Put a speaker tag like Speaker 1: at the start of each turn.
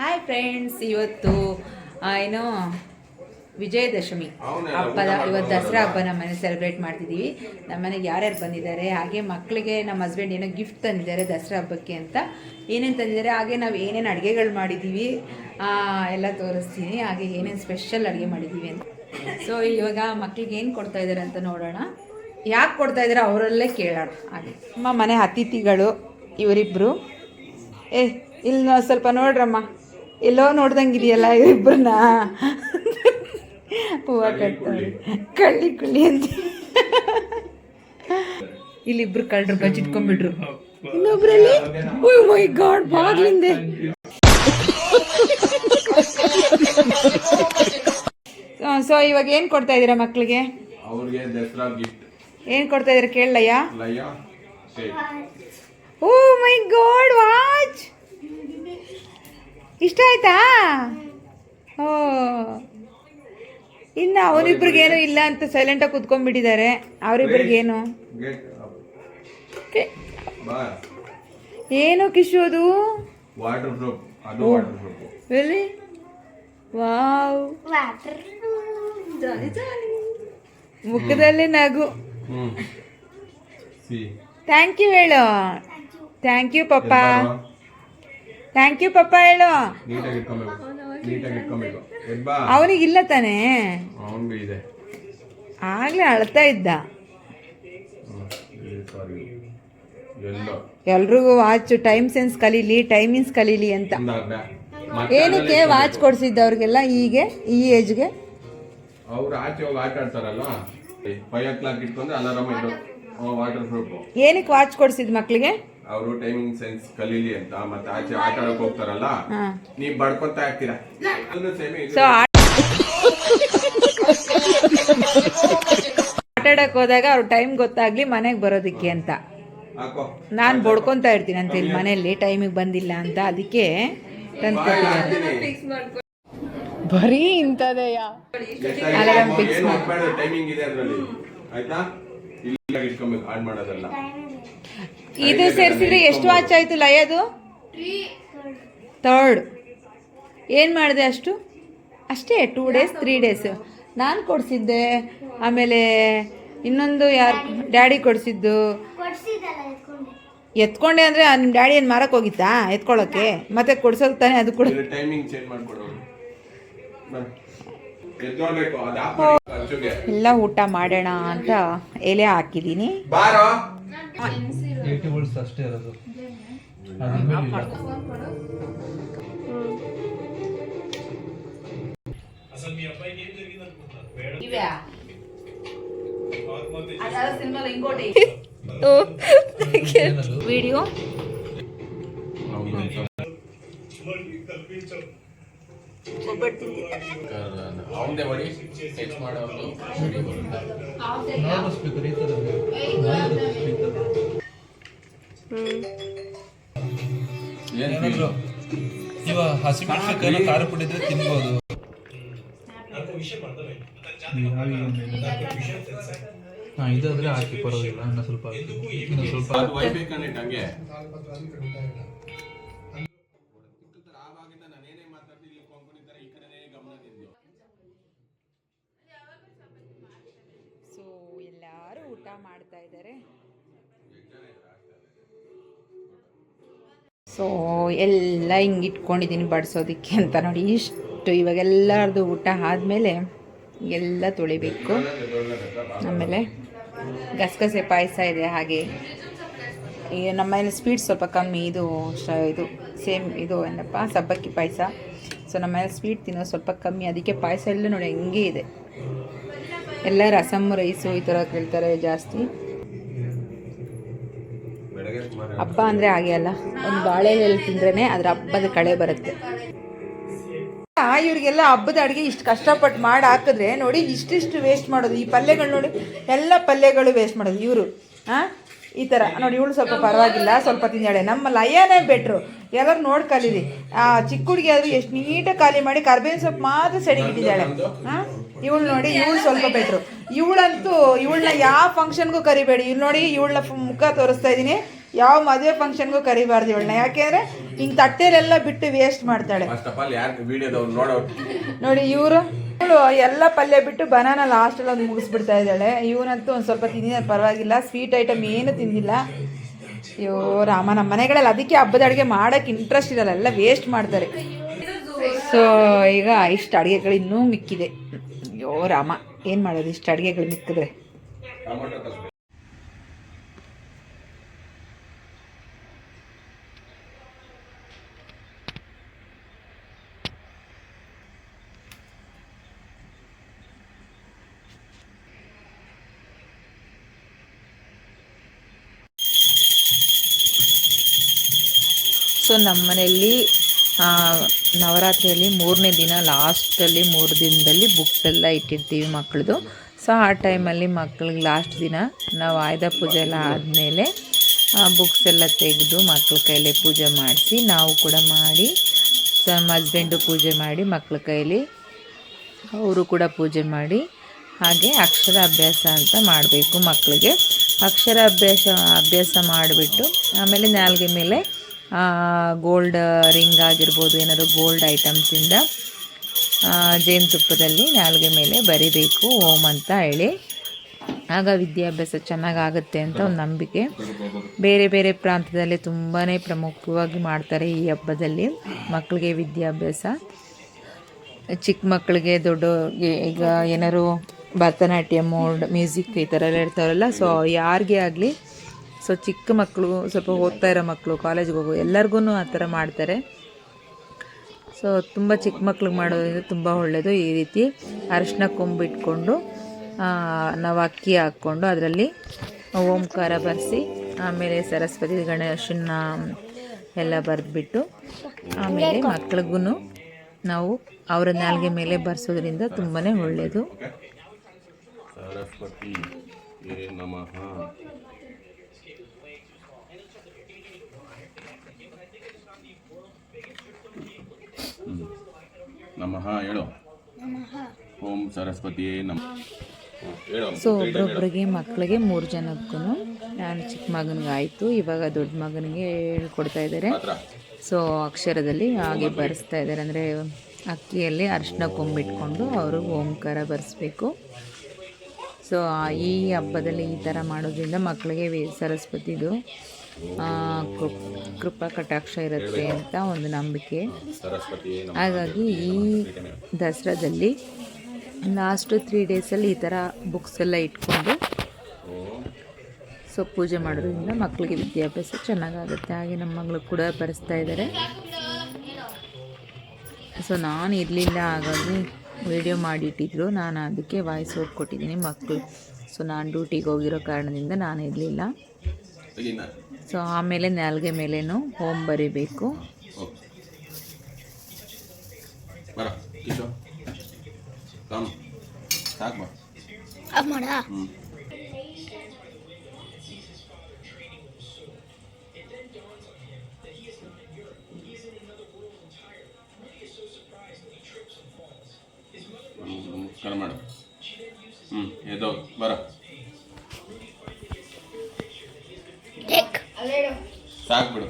Speaker 1: Hi friends ಇವತ್ತು ಏನೋ ವಿಜಯದಶಮಿ. ಹಬ್ಬದ ಇವತ್ತು ದಸರಾ ಹಬ್ಬ ನಮ್ಮ ಮನೆ ಸೆಲೆಬ್ರೇಟ್ ಮಾಡ್ತಿದ್ದೀವಿ ನಮ್ಮ ಮನೆಗೆ ಯಾರ್ಯಾರು ಬಂದಿದ್ದಾರೆ ಹಾಗೆ ಮಕ್ಕಳಿಗೆ ನಮ್ಮ ಹಸ್ಬೆಂಡ್ ಏನೋ ಗಿಫ್ಟ್ ತಂದಿದ್ದಾರೆ ದಸರಾ ಹಬ್ಬಕ್ಕೆ ಅಂತ. ಏನೇನು ತಂದಿದ್ದಾರೆ ಹಾಗೆ ನಾವು ಏನೇನು ಅಡುಗೆಗಳು ಮಾಡಿದ್ದೀವಿ ಎಲ್ಲ ತೋರಿಸ್ತೀನಿ. ಹಾಗೆ ಏನೇನು ಸ್ಪೆಷಲ್ ಅಡುಗೆ ಮಾಡಿದ್ದೀವಿ ಅಂತ. ಸೊ ಇವಾಗ ಮಕ್ಳಿಗೆ ಏನು ಕೊಡ್ತಾ ಇದ್ದಾರೆ ಅಂತ ನೋಡೋಣ. ಯಾಕೆ ಕೊಡ್ತಾ ಇದ್ದಾರೆ ಅವರಲ್ಲೇ ಕೇಳೋಣ. ಹಾಗೆ. ನಮ್ಮ ಮನೆ ಅತಿಥಿಗಳು ಇವರಿಬ್ಬರು ಏ ಇಲ್ಲಿ ಸ್ವಲ್ಪ ನೋಡ್ರಮ್ಮ. ಎಲ್ಲೋ ನೋಡ್ದಂಗಿದೆಯಲ್ಲ ಇಬ್ಬರನ್ನ ಹೂವು ಕಟ್ತಾರೆ. ಕಳ್ಳಿ. ಕುಳ್ಳಿ ಅಂತ. ಇಲ್ಲಿಬ್ರು ಕಳ್ಳರು ಬಚ್ಚಿಟ್ಕೊಂಡ್ಬಿಟ್ರು ಇನ್ನೊಬ್ರಲ್ಲಿ? ಓಯ್ ಮೈ ಗಾಡ್ ಬಾಗ್ಲಿಂದೆ. ಸೊ ಇವಾಗ ಏನು ಕೊಡ್ತಾ ಇದ್ದೀರಾ ಮಕ್ಕಳಿಗೆ
Speaker 2: ಅವ್ರಿಗೆ ದಸರಾ ಗಿಫ್ಟ್
Speaker 1: ಏನು ಕೊಡ್ತಾ ಇದ್ದೀರಾ ಕೇಳಯ್ಯ ಓ ಮೈ ಗಾಡ್ ವಾಚ್! ಇಷ್ಟ ಆಯ್ತಾ? ಓ. ಇನ್ನು ಅವರಿಬ್ರಿಗೇನು ಇಲ್ಲ ಅಂತ ಸೈಲೆಂಟಾಗಿ ಕುತ್ಕೊಂಡ್ಬಿಟ್ಟಿದ್ದಾರೆ. ಅವರಿಬ್ರಿಗೇನು ಏನು? ಕಿಶು ಅದು? ಎಲ್ಲಿ? ವಾವ್. ಮುಖದಲ್ಲಿ ನಗು. ಥ್ಯಾಂಕ್ ಯು ಹೇಳು. ಥ್ಯಾಂಕ್ ಯು ಪಪ್ಪ. ಥ್ಯಾಂಕ್ ಯು ಪಪ್ಪ ಹೇಳು.
Speaker 2: ಅವನಿಗೆ ಇಲ್ಲ ನೀಟಾಗಿ ಇಟ್ಕೊಬೇಕು ಎಬ್ಬಾ
Speaker 1: ಅವನಿಗಿಲ್ಲ ತಾನೇ?
Speaker 2: ಅವನಿಗೂ ಇದೆ.
Speaker 1: ಆಗ್ಲೇ ಅಳ್ತಾ ಇದ್ದ. ಎಲ್ರಿಗೂ ವಾಚ್ ಟೈಮ್ ಸೆನ್ಸ್ ಕಲೀಲಿ ಟೈಮಿಂಗ್ಸ್ ಕಲೀಲಿ ಅಂತ. ಏನಕ್ಕೆ ವಾಚ್ ಕೊಡ್ಸಿದ್ದ ಅವ್ರಿಗೆಲ್ಲ ಹೀಗೆ ಈ ಏಜ್ಗೆ
Speaker 2: ಅವ್ರು ಆಚೆ ಹೋಗಿ ಆಟ ಆಡ್ತಾರಲ್ಲ? ಫೈವ್ ಓ ಕ್ಲಾಕ್ ಇಟ್ಕೊಂಡ್ರೆ ಅಲಾರಾಮ್ ಇಡು. ವಾಟರ್ ಪ್ರೂಫ್
Speaker 1: ಏನಕ್ಕೆ ವಾಚ್ ಕೊಡ್ಸಿದ್ ಮಕ್ಳಿಗೆ?
Speaker 2: ಅವರು ಟೈಮಿಂಗ್ ಸೆನ್ಸ್ ಕಲೀಲಿ ಅಂತ ಮತ್ತೆ ಆಚೆ ಆಟ ಆಡಕ್ ಹೋಗ್ತಾರಲ್ಲ. ನೀವ್ ಬಡ್ಕೊಂತ ಇರ್ತೀರಾ? ಅಲ್ಲೂ ಸೇಮೆ
Speaker 1: ಸೊ ಆಟ ಆಡಕ್ ಹೋದಾಗ ಅವ್ರ ಟೈಮ್ ಗೊತ್ತಾಗ್ಲಿ ಮನೆಗೆ ಬರೋದಕ್ಕೆ ಅಂತ.
Speaker 2: ಹಾಕೋ.
Speaker 1: ನಾನು ಬಡ್ಕೊಂತ ಇರ್ತೀನಿ ಅಂತ ಇಲ್ಲಿ ಮನೆಯಲ್ಲಿ ಟೈಮಿಗೆ ಬಂದಿಲ್ಲ ಅಂತ ಅದಕ್ಕೆ ತಂದು ಕೊಟ್ಟಿದ್ದಾರೆ. ಬರೀ ಇಂಥದೆಯಾ? Alarm
Speaker 2: ಫಿಕ್ಸ್ ಮಾಡ್ಕೊಂಡು ಟೈಮಿಂಗ್ ಇದೆ ಅದರಲ್ಲಿ. ಆಯ್ತಾ? ಇಟ್ಕೊಬೇಕು ಆಡ್ ಮಾಡೋದಲ್ಲ.
Speaker 1: ಇದು ಸೇರಿಸಿದ್ರೆ ಎಷ್ಟು ವಾಚ್ ಆಯ್ತು ಲಯದು ಥರ್ಡ್ ಏನು ಮಾಡಿದೆ ಅಷ್ಟು? ಅಷ್ಟೇ ಟೂ ಡೇಸ್ ತ್ರೀ ಡೇಸ್ ನಾನು ಕೊಡಿಸಿದ್ದೆ. ಆಮೇಲೆ ಇನ್ನೊಂದು ಯಾರು ಡ್ಯಾಡಿ ಕೊಡಿಸಿದ್ದು. ಎತ್ಕೊಂಡೆ ಅಂದರೆ ನಿಮ್ಮ ಡ್ಯಾಡಿ ಏನು ಮಾರಕ್ಕೆ ಹೋಗಿತ್ತಾ ಎತ್ಕೊಳ್ಳೋಕ್ಕೆ ಮತ್ತೆ ಕೊಡ್ಸೋದು ತಾನೇ ಅದು ಕೂಡ.
Speaker 2: ಟೈಮಿಂಗ್ ಚೇಂಜ್
Speaker 1: ಎಲ್ಲ ಊಟ ಮಾಡೋಣ ಅಂತ ಎಲೆ ಹಾಕಿದ್ದೀನಿ.
Speaker 2: ಬಾರೋ. ಮಾಡೋದು
Speaker 3: ಇವಾಗ ಹಸಿಮೆಣಸಿನಕಾಯಿ ಖಾರ ಪುಡಿ ಇದ್ರೆ ತಿನ್ಬೋದು ಹಾ ಇದಾದ್ರೆ ಹಾಕಿ ಪರವಾಗಿಲ್ಲ ಇನ್ನು ಸ್ವಲ್ಪ ಸ್ವಲ್ಪ
Speaker 2: ಅದು ವೈಫೈ ಕನೆಕ್ಟ್ ಹಂಗೆ.
Speaker 1: ಮಾಡ್ತಾ ಇದ್ದಾರೆ. ಸೊ ಎಲ್ಲ ಹಿಂಗೆ ಇಟ್ಕೊಂಡಿದ್ದೀನಿ ಬಡಿಸೋದಕ್ಕೆ ಅಂತ ನೋಡಿ, ಇಷ್ಟು ಇವಾಗೆಲ್ಲರದು ಊಟ ಆದಮೇಲೆ ಎಲ್ಲ ತೊಳಿಬೇಕು. ಆಮೇಲೆ ಗಸಗಸೆ ಪಾಯಸ ಇದೆ ಹಾಗೆ. ಈಗ ನಮ್ಮ ಮನೇಲಿ ಸ್ವೀಟ್ ಸ್ವಲ್ಪ ಕಮ್ಮಿ, ಇದು ಇದು ಸೇಮ್, ಇದು ಏನಪ್ಪ, ಸಬ್ಬಕ್ಕಿ ಪಾಯಸ. ಸೊ ನಮ್ಮ ಸ್ವೀಟ್ ತಿನ್ನೋದು ಸ್ವಲ್ಪ ಕಮ್ಮಿ, ಅದಕ್ಕೆ ಪಾಯಸ ಎಲ್ಲ ನೋಡಿ ಹೆಂಗೆ ಇದೆ. ಎಲ್ಲ ರಸಮ್ ರೈಸು ಈ ಥರ ಕೇಳ್ತಾರೆ ಜಾಸ್ತಿ. ಹಬ್ಬ ಅಂದರೆ ಹಾಗೆ ಅಲ್ಲ, ಒಂದು ಬಾಳೆ ಎಲೆ ತಿಂದ್ರೇ ಅದ್ರ ಹಬ್ಬದ ಕಳೆ ಬರುತ್ತೆ. ಇವ್ರಿಗೆಲ್ಲ ಹಬ್ಬದ ಅಡುಗೆ ಇಷ್ಟು ಕಷ್ಟಪಟ್ಟು ಮಾಡಿ ಹಾಕಿದ್ರೆ ನೋಡಿ ಇಷ್ಟಿಷ್ಟು ವೇಸ್ಟ್ ಮಾಡೋದು. ಈ ಪಲ್ಯಗಳು ನೋಡಿ ಎಲ್ಲ ಪಲ್ಯಗಳು ವೇಸ್ಟ್ ಮಾಡೋದು. ಇವರು ಹಾಂ ಈ ಥರ. ನೋಡಿ ಇವಳು ಸ್ವಲ್ಪ ಪರವಾಗಿಲ್ಲ, ಸ್ವಲ್ಪ ತಿಂದಾಳೆ. ನಮ್ಮ ಲಯನೇ ಬೆಟ್ರು ಎಲ್ಲರೂ ನೋಡಿ ಕಲೀರಿ ಆ ಚಿಕ್ಕ ಹುಡುಗಿ ಆದರೂ ಎಷ್ಟು ನೀಟಾಗಿ ಖಾಲಿ ಮಾಡಿ ಕರ್ಬೇವಿನ ಸೊಪ್ಪು ಮಾತ್ರ ಸೆಡಿಗಿಟ್ಟಿದ್ದಾಳೆ ಹಾಂ ಇವಳು ನೋಡಿ ಇವಳು ಸ್ವಲ್ಪ ಬೆಟ್ರು ಇವಳಂತೂ ಇವಳನ್ನ ಯಾವ ಫಂಕ್ಷನ್ಗೂ ಕರಿಬೇಡಿ. ಇವ್ಳು ನೋಡಿ ಇವಳನ್ನ ಮುಖ ತೋರಿಸ್ತಾ ಇದ್ದೀನಿ ಯಾವ ಮದುವೆ ಫಂಕ್ಷನ್ಗೂ ಕರಿಬಾರ್ದು ಇವಳನ್ನ. ಯಾಕೆಂದ್ರೆ ಹಿಂಗ್ ತಟ್ಟೆಲೆಲ್ಲ ಬಿಟ್ಟು ವೇಸ್ಟ್ ಮಾಡ್ತಾಳೆ. ನೋಡಿ ಇವರು ಇವಳು ಎಲ್ಲ ಪಲ್ಯ ಬಿಟ್ಟು ಬನಾನ ಲಾಸ್ಟಲ್ಲಿ ಒಂದು ಮುಗಿಸ್ಬಿಡ್ತಾ ಇದ್ದಾಳೆ. ಇವನಂತೂ ಒಂದು ಸ್ವಲ್ಪ ತಿಂದಿದ ಪರವಾಗಿಲ್ಲ. ಸ್ವೀಟ್ ಐಟಮ್ ಏನು ತಿಂದಿಲ್ಲ. ಅಯ್ಯೋ ರಾಮ ನಮ್ಮ ಮನೆಗಳಲ್ಲಿ ಅದಕ್ಕೆ ಹಬ್ಬದ ಅಡುಗೆ ಮಾಡೋಕ್ಕೆ ಇಂಟ್ರೆಸ್ಟ್ ಇರಲ್ಲ. ಎಲ್ಲ ವೇಸ್ಟ್ ಮಾಡ್ತಾರೆ. ಸೊ ಈಗ ಇಷ್ಟು ಅಡುಗೆಗಳು ಇನ್ನೂ ಮಿಕ್ಕಿದೆ. ಅಯ್ಯೋ ರಾಮ ಏನು ಮಾಡೋದು ಇಷ್ಟು ಅಡುಗೆಗಳು ಮಿಕ್ಕಿದ್ರೆ. ಸೊ ನಮ್ಮ ಮನೆಯಲ್ಲಿ ನವರಾತ್ರಿಯಲ್ಲಿ ಮೂರನೇ ದಿನ, ಲಾಸ್ಟಲ್ಲಿ ಮೂರು ದಿನದಲ್ಲಿ ಬುಕ್ಸ್ ಎಲ್ಲ ಇಟ್ಟಿರ್ತೀವಿ ಮಕ್ಕಳದು ಸೊ ಆ ಟೈಮಲ್ಲಿ ಮಕ್ಳಿಗೆ ಲಾಸ್ಟ್ ದಿನ ನಾವು ಆಯುಧ ಪೂಜೆ ಎಲ್ಲ ಆದಮೇಲೆ ಬುಕ್ಸ್ ಎಲ್ಲ ತೆಗೆದು ಮಕ್ಕಳ ಕೈಲಿ ಪೂಜೆ ಮಾಡಿಸಿ, ನಾವು ಕೂಡ ಮಾಡಿ ನಮ್ಮ ಹಸ್ಬೆಂಡು ಪೂಜೆ ಮಾಡಿ ಮಕ್ಕಳ ಕೈಲಿ ಅವರು ಕೂಡ ಪೂಜೆ ಮಾಡಿ, ಹಾಗೆ ಅಕ್ಷರ ಅಭ್ಯಾಸ ಅಂತ ಮಾಡಬೇಕು ಮಕ್ಕಳಿಗೆ ಅಕ್ಷರ ಅಭ್ಯಾಸ ಅಭ್ಯಾಸ ಮಾಡಿಬಿಟ್ಟು, ಆಮೇಲೆ ನಾಲ್ಗೆ ಮೇಲೆ ಗೋಲ್ಡ್ ರಿಂಗ್ ಆಗಿರ್ಬೋದು, ಏನಾದರೂ ಗೋಲ್ಡ್ ಐಟಮ್ಸಿಂದ ಜೇನುತುಪ್ಪದಲ್ಲಿ ನಾಲ್ಗೆ ಮೇಲೆ ಬರಿಬೇಕು, ಓಂ ಅಂತ ಹೇಳಿ. ಆಗ ವಿದ್ಯಾಭ್ಯಾಸ ಚೆನ್ನಾಗಾಗುತ್ತೆ ಅಂತ ಒಂದು ನಂಬಿಕೆ. ಬೇರೆ ಬೇರೆ ಪ್ರಾಂತ್ಯದಲ್ಲಿ ತುಂಬಾ ಪ್ರಮುಖವಾಗಿ ಮಾಡ್ತಾರೆ ಈ ಹಬ್ಬದಲ್ಲಿ ಮಕ್ಕಳಿಗೆ ವಿದ್ಯಾಭ್ಯಾಸ. ಚಿಕ್ಕ ಮಕ್ಕಳಿಗೆ ದೊಡ್ಡ ಈಗ ಏನಾದ್ರು ಮೋಡ್ ಮ್ಯೂಸಿಕ್ ಈ ಥರ ಎಲ್ಲ ಇರ್ತಾರಲ್ಲ ಸೊ ಯಾರಿಗೆ ಆಗಲಿ ಸೊ ಚಿಕ್ಕ ಮಕ್ಕಳು, ಸ್ವಲ್ಪ ಓದ್ತಾ ಇರೋ ಮಕ್ಕಳು ಕಾಲೇಜ್ಗೆ ಹೋಗೋ ಎಲ್ಲರಿಗೂ ಆ ಥರ ಮಾಡ್ತಾರೆ. ಸೊ ತುಂಬ ಚಿಕ್ಕ ಮಕ್ಳಿಗೆ ಮಾಡೋದ್ರಿಂದ ತುಂಬ ಒಳ್ಳೆಯದು ಈ ರೀತಿ. ಅರಶಿನ ಕೊಂಬಿಟ್ಕೊಂಡು ನಾವು ಅಕ್ಕಿ ಹಾಕ್ಕೊಂಡು ಅದರಲ್ಲಿ ಓಂಕಾರ ಬರೆಸಿ, ಆಮೇಲೆ ಸರಸ್ವತಿ ಗಣೇಶನ ಎಲ್ಲ ಬರೆದ್ಬಿಟ್ಟು, ಆಮೇಲೆ ಮಕ್ಳಿಗೂ ನಾವು ಅವರ ನಾಲ್ಗೆ ಮೇಲೆ ಬರ್ಸೋದ್ರಿಂದ ತುಂಬಾ ಒಳ್ಳೆಯದು
Speaker 2: ಸರಸ್ವತಿ ಹೇ ನಮಃ ಹೇಳು. ಓಂ ಸರಸ್ವತಿಯೇ ನಮ.
Speaker 1: ಸೊ ಒಬ್ರೊಬ್ರಿಗೆ ಮಕ್ಕಳಿಗೆ ಮೂರು ಜನಕ್ಕೂ ನಾನು ಚಿಕ್ಕ ಮಗನಿಗೆ ಆಯಿತು ಇವಾಗ ದೊಡ್ಡ ಮಗನಿಗೆ ಹೇಳ್ಕೊಡ್ತಾ ಇದ್ದಾರೆ. ಸೊ ಅಕ್ಷರದಲ್ಲಿ ಹಾಗೆ ಬರೆಸ್ತಾ ಇದ್ದಾರೆ ಅಂದರೆ ಅಕ್ಕಿಯಲ್ಲಿ ಅರಿಶಿನ ಕೊಂಬಿಟ್ಕೊಂಡು ಅವರು ಓಂಕಾರ ಬರೆಸ್ಬೇಕು. ಸೊ ಈ ಹಬ್ಬದಲ್ಲಿ ಈ ಥರ ಮಾಡೋದ್ರಿಂದ ಮಕ್ಕಳಿಗೆ ವಿ- ಸರಸ್ವತಿದು ಕೃಪ್ ಕೃಪಾ ಕಟಾಕ್ಷ ಇರುತ್ತೆ ಅಂತ ಒಂದು ನಂಬಿಕೆ. ಹಾಗಾಗಿ ಈ ದಸರಾದಲ್ಲಿ ಲಾಸ್ಟ್ ತ್ರೀ ಡೇಸಲ್ಲಿ ಈ ಥರ ಬುಕ್ಸ್ ಎಲ್ಲ ಇಟ್ಕೊಂಡು ಸೊ ಪೂಜೆ ಮಾಡೋದ್ರಿಂದ ಮಕ್ಕಳಿಗೆ ವಿದ್ಯಾಭ್ಯಾಸ ಚೆನ್ನಾಗಾಗುತ್ತೆ. ಹಾಗೆ ನಮ್ಮ ಮಗಳು ಕೂಡ ಬರೆಸ್ತಾ ಇದ್ದಾರೆ ಸೊ ನಾನು ಇರಲಿಲ್ಲ ಹಾಗಾಗಿ ವಿಡಿಯೋ ಮಾಡಿಟ್ಟಿದ್ರು. ನಾನು ಅದಕ್ಕೆ ವಾಯ್ಸ್ ಕೊಟ್ಟಿದ್ದೀನಿ ಮಕ್ಕಳು ಸೊ ನಾನು ಡ್ಯೂಟಿಗೆ ಹೋಗಿರೋ ಕಾರಣದಿಂದ ನಾನು ಇರಲಿಲ್ಲ. ಸೊ ಆಮೇಲೆ ನಾಲ್ಗೆ ಮೇಲೇನು ಹೋಮ್ ಬರಿಬೇಕು.
Speaker 2: ಮಾಡು. ಹ್ಞೂ ಎದ್ದೋ ಬರ. ಸಾಕು ಬಿಡು